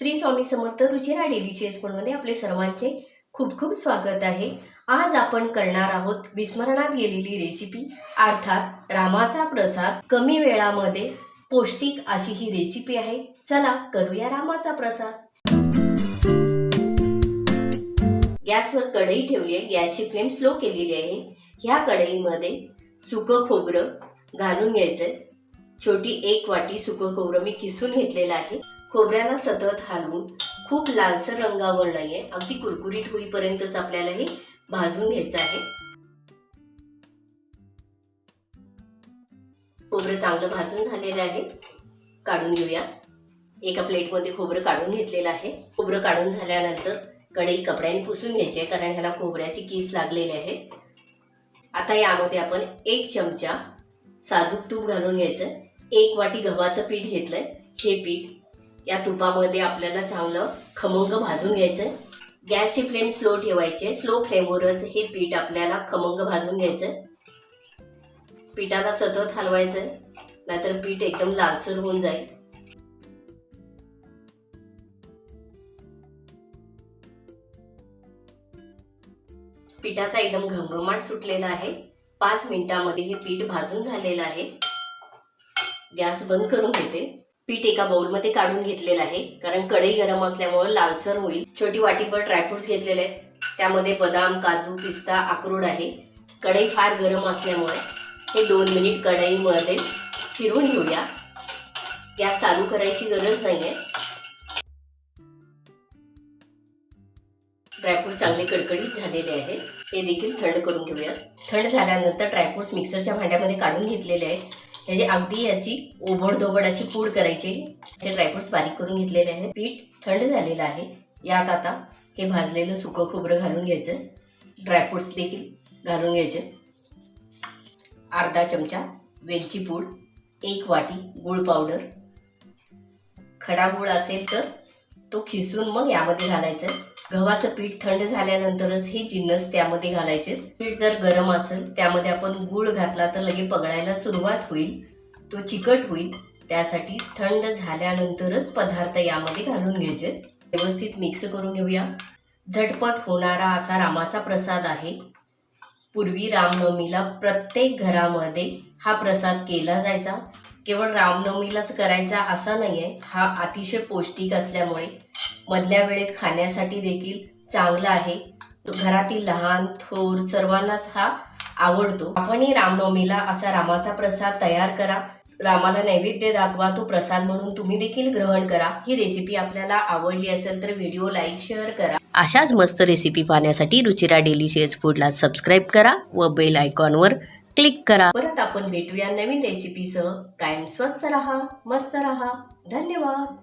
Shri Swami Samarth Ruchira delicious फोनमध्ये आपले सर्वांचे खूप खूप स्वागत आहे. आज आपण करणार आहोत विस्मरणात गेलेली रेसिपी अर्थात रामाचा प्रसाद कमी वेळामध्ये पौष्टिक अशी ही रेसिपी आहे. चला करूया रामाचा प्रसाद. गॅसवर कढई ठेवली आहे. गॅसची फ्लेम स्लो केलेली आहे. ह्या कढईमध्ये सुकं खोबरं घालून घ्यायचंय. छोटी एक वाटी सुकं खोबरं मी किसून घेतलेलं आहे. खोबऱ्याला सतत हलवून खूप लालसर रंगावर नाहीये अगदी कुरकुरीत होईपर्यंतच आपल्याला हे भाजून घ्यायचं आहे. खोबरं चांगलं भाजून झालेलं आहे. काढून घेऊया. एका प्लेटमध्ये खोबरं काढून घेतलेलं आहे. खोबरं काढून झाल्यानंतर कढई कपड्याने पुसून घ्यायची आहे कारण ह्याला खोबऱ्याची कीस लागलेली आहे. आता यामध्ये आपण एक चमचा साजूक तूप घालून घ्यायचं एक वाटी गव्हाचं पीठ घेतलंय. हे पीठ या तुपामध्ये आपल्याला चांगलं खमंग भाजून घ्यायचं गॅसची फ्लेम स्लो ठेवायची स्लो फ्लेमवरच हे पीठ आपल्याला खमंग भाजून घ्यायचं पिठाला सतत हलवायचं नाहीतर पीठ एकदम लालसर होऊन जाईल. पिठाचा एकदम घमघमाट सुटलेला आहे. पाच मिनिटामध्ये हे पीठ भाजून झालेलं आहे. गॅस बंद करून घेते. पीठ एका बाउलमध्ये काढून घेतलेलं आहे. कारण कढई गरम असल्यामुळे लालसर होईल. छोटी वाटीभर ड्रायफ्रुट्स घेतलेले आहेत. त्यामध्ये बदाम काजू पिस्ता अक्रोड आहे. कढई फार गरम असल्यामुळे हे दोन मिनिट कढईमध्ये फिरवून घेऊया. गॅस चालू करायची गरज नाही आहे ड्रायफ्रूट चांगले कडकडीत झालेले आहेत. ते देखील थंड करून घेऊया. थंड झाल्यानंतर ड्रायफ्रुट्स मिक्सरच्या भांड्यामध्ये काढून घेतलेले आहेत. त्याची अगदी याची ओबडधोबड अशी पूड करायची ते ड्रायफ्रुट्स बारीक करून घेतलेले आहे पीठ थंड झालेलं आहे. यात आता हे भाजलेलं सुकं खोबरं घालून घ्यायचं. ड्रायफ्रुट्स देखील घालून घ्यायचे. अर्धा चमचा वेलची पूड एक वाटी गूळ पावडर. खडा गूळ असेल तर तो खिसून मग यामध्ये घालायचा. गव्हाचं पीठ थंड झाल्यानंतरच हे जिन्नस त्यामध्ये घालायचे. पीठ जर गरम असेल त्यामध्ये आपण गूळ घातला तर लगे पगळायला सुरुवात होईल. तो चिकट होईल. त्यासाठी थंड झाल्यानंतरच पदार्थ यामध्ये घालून घ्यायचे. व्यवस्थित मिक्स करून घेऊया. झटपट होणारा असा रामाचा प्रसाद आहे. पूर्वी रामनवमीला प्रत्येक घरामध्ये हा प्रसाद केला जायचा. केवळ रामनवमीलाच करायचा असा नाही आहे हा अतिशय पौष्टिक असल्यामुळे मधल्या वेळेत खाण्यासाठी देखील चांगला आहे. तो घरातील लहान थोर सर्वांनाच हा आवडतो. आपणही रामनवमीला असा रामाचा प्रसाद तयार करा. रामाला नैवेद्य दाखवा तो प्रसाद म्हणून तुम्ही देखील ग्रहण करा. ही रेसिपी आपल्याला आवडली असेल तर व्हिडिओ लाईक शेअर करा. अशाच मस्त रेसिपी पाहण्यासाठी रुचिरा डेलिशियस फूडला सबस्क्राईब करा व बेल आयकॉनवर क्लिक करा. परत आपण भेटूया नवीन रेसिपीसह कायम स्वस्त रहा मस्त रहा. धन्यवाद.